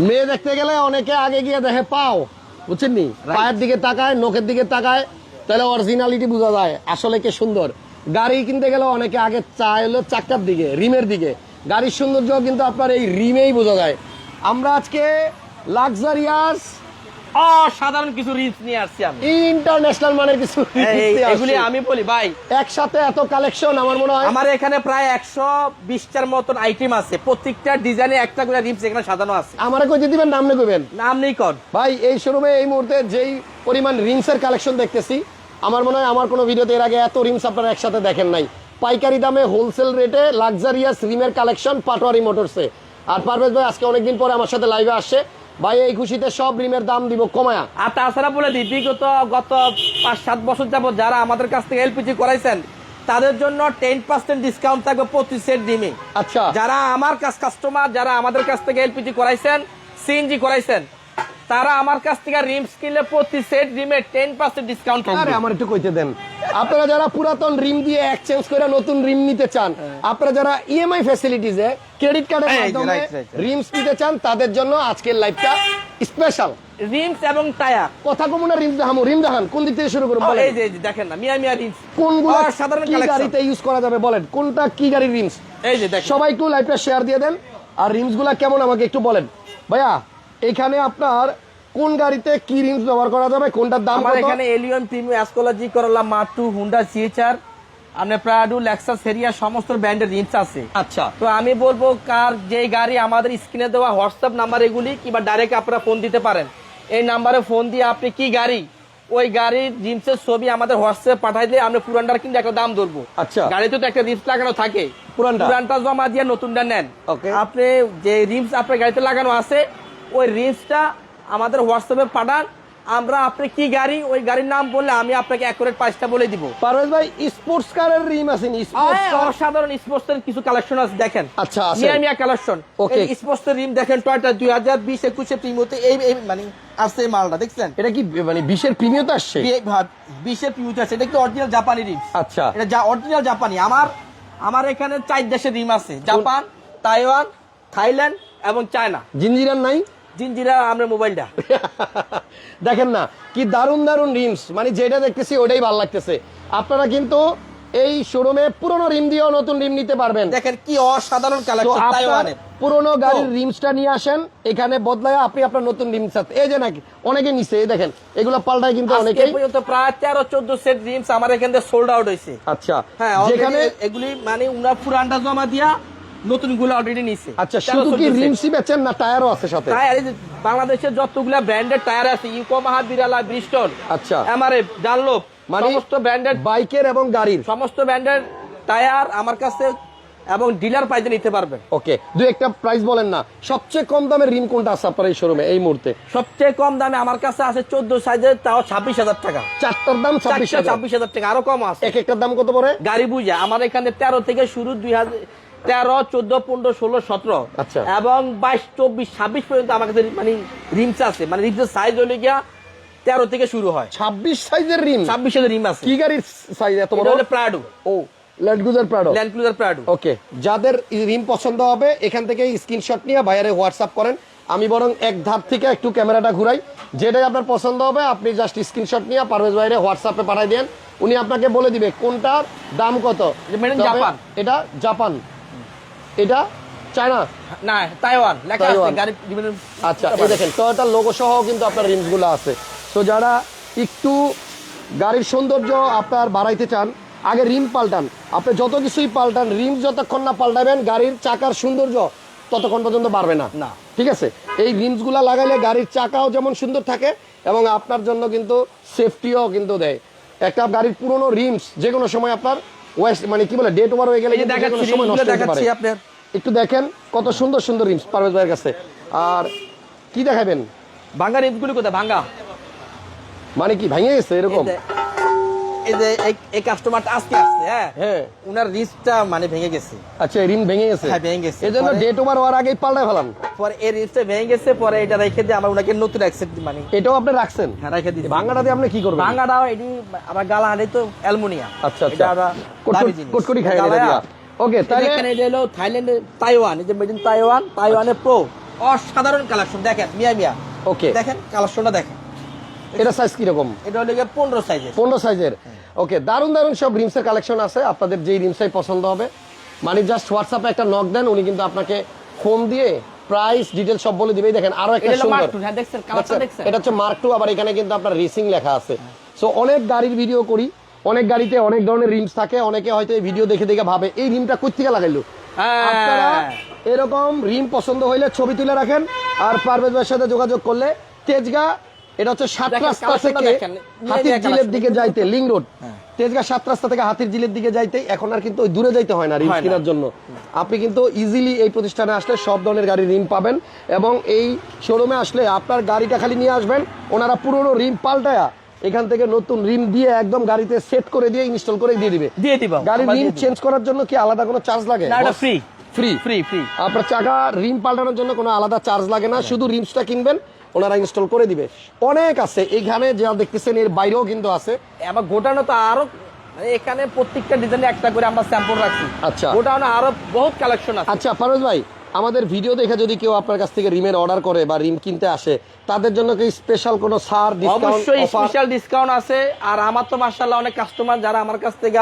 মেয়ে দেখতে গেলে অনেকে আগে গিয়ে দেখে পাও। বুঝছেন নি? পায়ের দিকে তাকায় নখের দিকে তাকায় তাহলে অরিজিনালিটি বোঝা যায়। আসলে কে সুন্দর? গাড়ি কিনতে গেলে অনেকে আগে চাইলো হলো চাক্কার দিকে রিমের দিকে। গাড়ির সৌন্দর্য কিন্তু আপনার এই রিমেই বোঝা যায়। আমরা আজকে লাক্সারিয়াস অসাধারণ কিছু রিলস নিয়ে আসছি আমি। ইন্টারন্যাশনাল মানের কিছু এগুলি আমি বলি ভাই। একসাথে এত কালেকশন আমার মনে হয় আমার এখানে প্রায় একশো বিশটার মতন আইটেম আছে। প্রত্যেকটা ডিজাইনে একটা করে রিলস এখানে সাজানো আছে। আমারে কই দিবেন নাম নে কইবেন? নাম নেই কর। ভাই এই শোরুমে এই মুহূর্তে যেই পরিমাণ রিমসের কালেকশন দেখতেছি আমার মনে হয় আমার কোনো ভিডিওতে এর আগে এত রিমস আপনারা একসাথে দেখেন নাই। পাইকারি দামে হোলসেল রেটে লাক্সারিয়াস রিমের কালেকশন পাটোয়ারি মোটরসে আর পারভেজ ভাই আজকে অনেকদিন পরে আমার সাথে লাইভে আসছে। ভাই এই খুশিতে সব রিমের দাম দিব কমায়া। আর তাছাড়া বলে দিই বিগত গত পাঁচ সাত বছর যাবত যারা আমাদের কাছ থেকে এলপিজি করাইছেন তাদের জন্য টেন পার্সেন্ট ডিসকাউন্ট থাকবে পঁচিশ সেট ডিমে আচ্ছা। যারা আমার কাছ কাস্টমার যারা আমাদের কাছ থেকে এলপিজি করাইছেন সিএনজি করাইছেন তারা আমার কাছ থেকে রিমস কিনলে প্রতি সেট রিমে টেন পার্সেন্ট ডিসকাউন্ট আরে আমার একটু কইতে দেন। আপনারা যারা পুরাতন রিম দিয়ে এক্সচেঞ্জ করে নতুন রিম নিতে চান আপনারা যারা ইএমআই ফ্যাসিলিটিজে ক্রেডিট কার্ডের মাধ্যমে. রিমস নিতে চান তাদের জন্য আজকের লাইভটা স্পেশাল রিমস এবং টায়ার। কথা কমু না রিম দেখামু। রিম দেখান কোন দিক থেকে শুরু করব এই যে এই যে দেখেন না মিয়া মিয়া রিমস। কোনগুলো সাধারণ কি গাড়িতে ইউজ করা যাবে বলেন। কোনটা কি গাড়ির রিমস? এই যে দেখেন। সবাই একটু লাইভটা শেয়ার দিয়ে দেন। আর রিমসগুলা কেমন আমাকে একটু বলেন। ভাইয়া এখানে আপনার কোন গাড়িতে কি রিমস ব্যবহার করা যাবে কোনটার দাম আমার এখানে এলিয়ন প্রিমিয়াম অ্যাসকোলজি করলা মাটু হুন্ডা সিএচআর আপনার প্রাডু লেক্সাস হেরিয়া সমস্ত ব্র্যান্ডের রিমস আছে। আচ্ছা। তো আমি বলব কার যে গাড়ি আমাদের স্ক্রিনে দেওয়া হোয়াটসঅ্যাপ নাম্বার এগুলি কিংবা ডাইরেক্ট আপনারা ফোন দিতে পারেন। এই নাম্বারে ফোন দিয়ে আপনি কি গাড়ি ওই গাড়ির জিমসের ছবি আমাদের হোয়াটসঅ্যাপ পাঠাই দিয়ে আমরা পুরানটার কিন্তু একটা দাম ধরবো। আচ্ছা। গাড়িতে তো একটা রিমস লাগানো থাকে। পুরানটা? পুরানটা জমা দিয়ে নতুনটা নেন. আপনি যে রিমস আপনার গাড়িতে লাগানো আছে ওই রিমসটা আমাদের হোয়াটসঅ্যাপে পাঠান। আমরা আপনি কি গাড়ি ওই গাড়ির নাম বললে আমি আপনাকে অ্যাকুরেট প্রাইসটা বলে দিব। পারভেজ ভাই স্পোর্টস কারের রিম আছে নি? স্পোর্টস আয়, অসাধারণ স্পোর্টস এর কিছু কালেকশন আছে দেখেন। আচ্ছা, আছে। মিয়া মিয়া কালেকশন ওকে স্পোর্টস এর রিম দেখেন টয়টা দুই হাজার বিশ একুশে প্রিমিয়তে এই এই মানে আসছে মালটা দেখছেন? এটা কি মানে বিশের প্রিমিয়তে আসছে? বিশের প্রিমিয়তে আছে এটা কি অরিজিনাল জাপানি রিম আচ্ছা। এটা যা অরিজিনাল জাপানি আমার আমার এখানে চার দেশের রিম আছে। জাপান তাইওয়ান থাইল্যান্ড এবং চায়না জিঞ্জিরার নাই? জিনজিরা আমরা মোবাইলটা। দেখেন না কি দারুণ দারুণ রিমস মানে যেটা দেখতেছি ওটাই ভালো লাগতেছে। আপনারা কিন্তু এই শোরুমে পুরনো রিম দিয়েও নতুন রিম নিতে পারবেন। দেখেন কি অসাধারণ কালেকশন পুরনো গাড়ির রিমসটা নিয়ে আসেন এখানে বদলায় আপনি আপনার নতুন রিম সাথে এই যে নাকি অনেকে নিছে এই দেখেন এগুলো পাল্টায় কিন্তু অনেকে পর্যন্ত প্রায় তেরো চোদ্দ সেট রিমস আমার এখানে সোল্ড আউট হয়েছে। আচ্ছা হ্যাঁ যেখানে এগুলি মানে উনার পুরানটা জমা দিয়া নতুনগুলো অলরেডি নিছে। আচ্ছা শুধু কি রিমসই বেচেন না টায়ারও আছে সাথে? টায়ার বাংলাদেশের যতগুলা ব্র্যান্ডেড টায়ার আছে ইকোমাহা বিরালা ব্রিস্টল আচ্ছা। এমআরএফ ডানলোপ মানে সমস্ত ব্র্যান্ডেড বাইকের এবং গাড়ির? সমস্ত ব্র্যান্ডের টায়ার আমার কাছে এবং ডিলার পাইতে নিতে পারবেন। ওকে দুই একটা প্রাইস বলেন না। সবচেয়ে কম দামের রিম কোনটা আছে আপনার এই শোরুমে এই মুহূর্তে? সবচেয়ে কম দামে আমার কাছে আছে চোদ্দ সাইজের তাও ছাব্বিশ হাজার টাকা। চারটার দাম ছাব্বিশ চারশো ছাব্বিশ হাজার টাকা আরও কম আছে। এক একটার দাম কত পড়ে? গাড়ি বুঝা আমার এখানে তেরো থেকে শুরু দুই হাজার তেরো চোদ্দ পনেরো ষোলো সতেরো। আচ্ছা। এবং বাইশ চব্বিশ ছাব্বিশ পর্যন্ত আমার কাছে মানে রিমস আছে। মানে রিমসের সাইজ হলে গিয়া তেরো থেকে শুরু হয়। ছাব্বিশ সাইজের রিম ছাব্বিশ হাজার রিম আছে। কি গাড়ির সাইজ এত বড়? প্রাডো ও প্রাডো প্রাডো ওকে যাদের রিম পছন্দ হবে এখান থেকে স্ক্রিনশট নিয়ে বাইরে হোয়াটসঅ্যাপ করেন। আমি বরং এক ধাপ থেকে একটু ক্যামেরাটা ঘুরাই। যেটাই আপনার পছন্দ হবে আপনি জাস্ট স্ক্রিনশট নিয়ে পারভেজ বাইরে হোয়াটসঅ্যাপে পাঠাই দেন। উনি আপনাকে বলে দিবে কোনটার দাম কত। এটা জাপান এটা? চায়না? না তাইওয়ান। লেখা আছে গাড়ি আচ্ছা এই দেখেন টয়োটার লোগো সহ কিন্তু আপনার রিমসগুলো আছে। তো যারা একটু গাড়ির সৌন্দর্য আপনার বাড়াইতে চান আগে রিম পাল্টান। আপনি যত কিছুই পাল্টান রিম যতক্ষণ না পাল্টাবেন গাড়ির চাকার সৌন্দর্য ততক্ষণ পর্যন্ত বাড়বে না। না। ঠিক আছে? এই রিমসগুলা লাগাইলে গাড়ির চাকাও যেমন সুন্দর থাকে এবং আপনার জন্য কিন্তু সেফটিও কিন্তু দেয়। একটা গাড়ির পুরনো রিমস যে কোনো সময় আপনার ওয়েস্ট মানে কি বলে ডেট ওভার হয়ে গেলে সময় নষ্ট হতে পারে। একটু দেখেন কত সুন্দর সুন্দর রিমস পারভেজ ভাইয়ের কাছে। আর কি দেখাবেন? ভাঙ্গা রিমসগুলি কোথায়? ভাঙ্গা। মানে কি ভাঙে গেছে এরকম? এই যে- এই যে এই- এই কাস্টমারটা আজকে আসছে হ্যাঁ? হ্যাঁ। মানে ভেঙে গেছে। আচ্ছা রিম ভেঙে গেছে? হ্যাঁ, ভেঙে গেছে। এই ডেট ওভার হওয়ার আগেই পাল্টায় ফেলাম। পরে এই রিস্কটা ভেঙে গেছে পরে এটা রেখে দিয়ে আমরা উনাকে নতুন অ্যাকসেপ্ট মানে এটাও আপনি রাখছেন? হ্যাঁ রেখে দিই ভাঙাটা দিয়ে আপনি কি করবেন? ভাঙ্গাটাও এটি আমার গালা হাঁড়ি তো অ্যালমোনিয়াম। আচ্ছা আচ্ছা। কটকটি খাই দিয়া ওকে তাহলে এখানে এটা হলো থাইল্যান্ডের তাইওয়ান। এই যে মেড ইন তাইওয়ান তাইওয়ানের প্রো অসাধারণ কালেকশন দেখেন মিয়া মিয়া। ওকে দেখেন কালেকশনটা দেখেন। এটা সাইজ কীরকম? এটা হলো গিয়ে পনেরো সাইজের পনেরো সাইজের ওকে দারুণ দারুণ সব রিমসের কালেকশন আছে। আপনাদের যেই রিমসাই পছন্দ হবে। মানে জাস্ট হোয়াটসঅ্যাপে একটা নক দেন উনি কিন্তু আপনাকে ফোন দিয়ে প্রাইস ডিটেল সব বলে দিবেই। দেখেন আরও একটা সুন্দর। হ্যাঁ? এটা হচ্ছে মার্ক টু আবার এখানে কিন্তু আপনার রেসিং লেখা আছে। সো অনেক গাড়ির ভিডিও করি। অনেক গাড়িতে অনেক ধরনের রিমস থাকে। অনেকে হয়তো এই ভিডিও দেখে দেখে ভাবে এই রিমটা কই থেকে লাগাইলো? হ্যাঁ। এরকম রিম পছন্দ হইলে ছবি তুলে রাখেন। আর পারভেজ ভাইয়ের সাথে যোগাযোগ করলে তেজগা এটা হচ্ছে সাত রাস্তা থেকে হাতির জিলের দিকে যাইতে লিং রোড। তেজগা সাত রাস্তা থেকে হাতির জিলের দিকে যাইতে এখন আর কিন্তু ওই দূরে যাইতে হয় না হয় না। কেনার জন্য। আপনি কিন্তু ইজিলি এই প্রতিষ্ঠানে আসলে সব ধরনের গাড়ির রিম পাবেন এবং এই শোরুমে আসলে আপনার গাড়িটা খালি নিয়ে আসবেন ওনারা পুরনো রিম পাল্টায়া এখান থেকে নতুন রিম দিয়ে একদম গাড়িতে সেট করে দিয়ে ইনস্টল করে দিয়ে দিবে। দিয়ে দিবা। গাড়ির আমরা রিম চেঞ্জ করার জন্য কি আলাদা কোনো চার্জ লাগে? না এটা ফ্রি ফ্রি ফ্রি ফ্রি আপনার চাকা রিম পাল্টানোর জন্য কোনো আলাদা চার্জ লাগে না শুধু রিমসটা কিনবেন ওনারা ইনস্টল করে দিবে। অনেক আছে এইখানে যা দেখতেছেন এর বাইরেও কিন্তু আছে। আবার গোটানো তো আরও মানে এখানে প্রত্যেকটা ডিজাইনে একটা করে আমরা স্যাম্পল রাখছি। আচ্ছা। গোটানো আরও বহুত কালেকশন আছে। আচ্ছা ফারোজ ভাই আমাদের ভিডিও দেখে যদি কেউ আপনার কাছ থেকে রিমের অর্ডার করে বা রিম কিনতে আসে তাদের জন্য কি স্পেশাল কোনো ছাড় ডিসকাউন্ট অবশ্যই স্পেশাল ডিসকাউন্ট আছে। আর আমার তো মার্শাল্লাহ অনেক কাস্টমার যারা আমার কাছ থেকে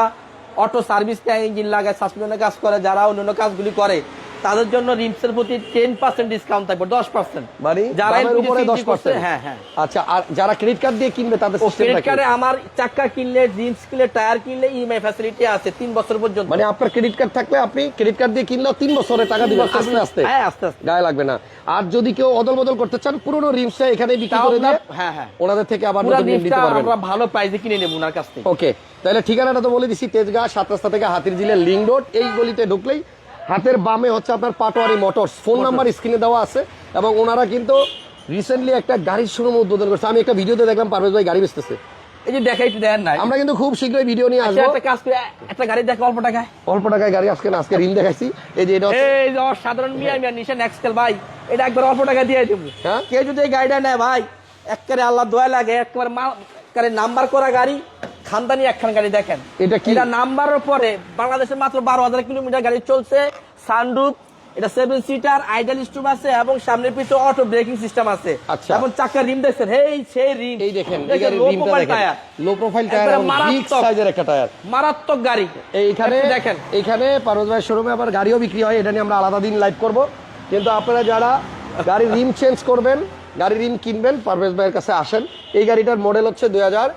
অটো সার্ভিস ইঞ্জিন লাগায় সাসপেন্ডের কাজ করে যারা অন্যান্য কাজগুলি করে। তাদের জন্য রিমসের প্রতি টেন পার্সেন্ট ডিসকাউন্ট থাকবে দশ পার্সেন্ট মানে যারা উপরে দশ পার্সেন্ট হ্যাঁ হ্যাঁ। আচ্ছা আর যারা ক্রেডিট কার্ড দিয়ে কিনবে তাদের ক্রেডিট কার্ডে আমার চাক্কা কিনলে জিন্স কিনলে টায়ার কিনলে ইএমআই ফ্যাসিলিটি আছে তিন বছর পর্যন্ত। মানে আপনার ক্রেডিট কার্ড থাকলে আপনি ক্রেডিট কার্ড দিয়ে কিনলেও তিন বছরের টাকা দিবেন আস্তে আস্তে। হ্যাঁ আস্তে আস্তে। গায়ে লাগবে না। আর যদি কেউ অদল বদল করতে চান পুরনো রিমসটা এখানে বিক্রি করে আপনার- হ্যাঁ হ্যাঁ। ওনাদের থেকে আবার নতুন রিম জিনিসটা নিতে পারবেন। আমরা ভালো প্রাইসে কিনে নেব ওনার কাছ থেকে। ওকে তাহলে ঠিকানাটা তো বলে দিছি তেজগাঁ সাত রাস্তা থেকে হাতির জিলের লিং রোড এই গলিতে ঢুকলেই হাতের বামে হচ্ছে আপনার পাটোয়ারি মোটরস। ফোন নাম্বার স্ক্রিনে দেওয়া আছে এবং ওনারা কিন্তু রিসেন্টলি একটা গাড়ির শোরুম উদ্বোধন করছে। আমি একটা ভিডিওতে দেখলাম পারভেজ ভাই গাড়ি বেচতেছে। এই যে দেখাই দেন না আমরা কিন্তু খুব শীঘ্রই ভিডিও নিয়ে আচ্ছা, আসব। একটা কাজ করে একটা গাড়ি দেখো অল্প টাকায়। অল্প টাকায় গাড়ি আজকে না আজকে রিম দেখাইছি। এই যে এটা এই যে সাধারণ মিয়া মিয়া নিশান এক্সেল ভাই। এটা একবার অল্প টাকা দিয়ে দেবো। হ্যাঁ? কে যদি এই গাড়িটা নেয় ভাই একবারে আল্লাহ দোয়া লাগে একবার মাল নাম্বার করা গাড়ি। খানদানি একখান গাড়ি দেখেন। এটা কি? এটা নাম্বারের পরে বাংলাদেশের মাত্র বারো হাজার কিলোমিটার গাড়ি চলছে। সানরুফ এটা সেভেন সিটার আইডাল স্টুম আছে এবং সামনের পিছনে অটো ব্রেকিং সিস্টেম আছে। আচ্ছা। এবং চাকার রিম দেখছেন? হেই সেই রিম। এই দেখেন low profile tyre low profile tyre big মারাত্মক। সাইজের একটা টায়ার মারাত্মক গাড়ি। এইখানে দেখেন। এইখানে পারভেজ ভাই শোরুমে আবার গাড়িও বিক্রি হয় এটা নিয়ে আমরা আলাদা দিন লাইভ করব। কিন্তু আপনারা যারা গাড়ির রিম চেঞ্জ করবেন গাড়ির রিম কিনবেন পারভেজ ভাইয়ের কাছে আসেন। এই গাড়িটার মডেল হচ্ছে দুই হাজার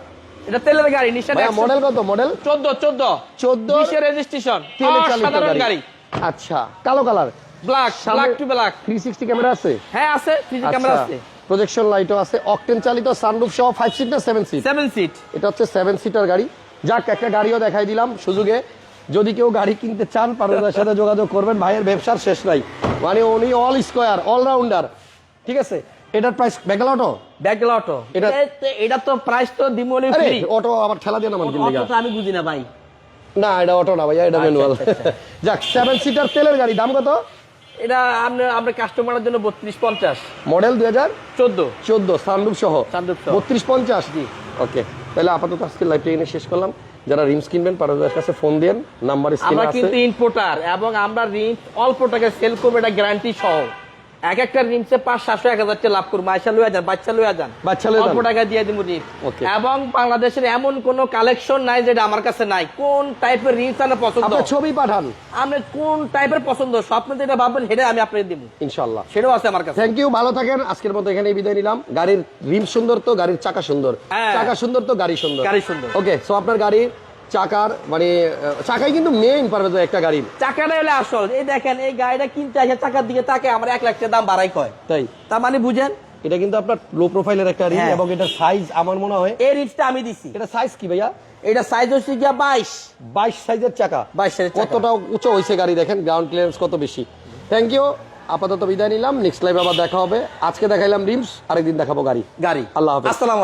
এটা তেলের গাড়ি নিশান মডেল কত? মডেল চোদ্দ চোদ্দ। 14 বিশের রেজিস্ট্রেশন তেলে চালিত সাধারণ গাড়ি। আচ্ছা কালো colour black black to black three sixty camera আছে? হ্যাঁ আছে থ্রিজি ক্যামেরা আছে। প্রজেকশন লাইটও আছে। অকটেন চালিত সানরুফ সহ ফাইভ সিট না সেভেন সিট সেভেন সিট এটা হচ্ছে সেভেন সিটার গাড়ি। যাক একটা গাড়িও দেখাই দিলাম সুযোগে। যদি কেউ গাড়ি কিনতে চান পারুদার সাথে যোগাযোগ করবেন। ভাইয়ের ব্যবসার শেষ নাই। মানে উনি অল স্কোয়ার অলরাউন্ডার ঠিক আছে? এটার প্রাইস বেগাল অটো ব্যাগল অটো এটা- এটা তো প্রাইস তো দিমলি ফ্রি অটো আবার ঠেলা দিয়ে নামান কিনলে আমি বুঝি না ভাই। না এটা অটো না ভাইয়া এটা আচ্ছা, ম্যানুয়াল আচ্ছা, যাক সেভেন সিটার তেলের গাড়ি দাম কত? এটা আমরা আমরা কাস্টমারের জন্য বত্রিশ পঞ্চাশ। মডেল দুই হাজার? চোদ্দ। চোদ্দ সানরুফ সহ। সানরুফ সহ। বত্রিশ পঞ্চাশ? জি। ওকে তাহলে আপাতত আজকে লাইভটা এনে শেষ করলাম। যারা রিমস কিনবেন পারুদার কাছে ফোন দেন নাম্বার স্ক্রিনে আমরা কিন্তু ইম্পোর্টার এবং আমরা রিম অল্প টাকায় সেল করব এটা গ্যারান্টি সহ। এক একটা রিমসে পাঁচ সাতশো এক হাজার লাভ করব। মাইসা লুয়া যান বাচ্চা লুয়া যান। বাচ্চা অল্প টাকা দিয়ে দিব রিম এবং বাংলাদেশের এমন কোন কালেকশন নাই যেটা আমার কাছে নাই। কোন টাইপের রিমস আপনার পছন্দ? ছবি পাঠান। আপনি কোন টাইপের পছন্দ? স্বপ্ন যেটা ভাববেন সেটা আমি আপনাকে দিব ইনশাল্লাহ সেটাও আছে আমার কাছে। থ্যাংক ইউ ভালো থাকেন। আজকের মতো এখানে বিদায় নিলাম। গাড়ির রিম সুন্দর তো গাড়ির চাকা সুন্দর। হ্যাঁ। চাকা সুন্দর তো গাড়ি সুন্দর। গাড়ি সুন্দর। ওকে সো আপনার গাড়ির চাকার মানে চাকাই কিন্তু মেইন পারবে তো একটা গাড়ির চাকাটা হলে আসল। এই দেখেন এই গাড়িটা কিনতে আসে চাকার দিকে তাকে আমার এক লাখ টাকা দাম বাড়াই কয়। তাই? তার মানে বুঝেন? এটা কিন্তু আপনার লো প্রোফাইলের একটা রিম হ্যাঁ। এবং এটার সাইজ আমার মনে হয় এই রিপসটা আমি দিছি। এটা সাইজ কি ভাইয়া? এটা সাইজ হচ্ছে গিয়া বাইশ। বাইশ সাইজের চাকা। বাইশ সাইজের চাকা। কতটা উঁচু হয়েছে গাড়ি দেখেন গ্রাউন্ড ক্লিয়ারেন্স কত বেশি। থ্যাংক ইউ আপাতত বিদায় নিলাম নেক্সট লাইভ আবার দেখা হবে। আজকে দেখাইলাম রিমস আরেকদিন দেখাবো গাড়ি। গাড়ি। আল্লাহ হাফেজ। আসসালাম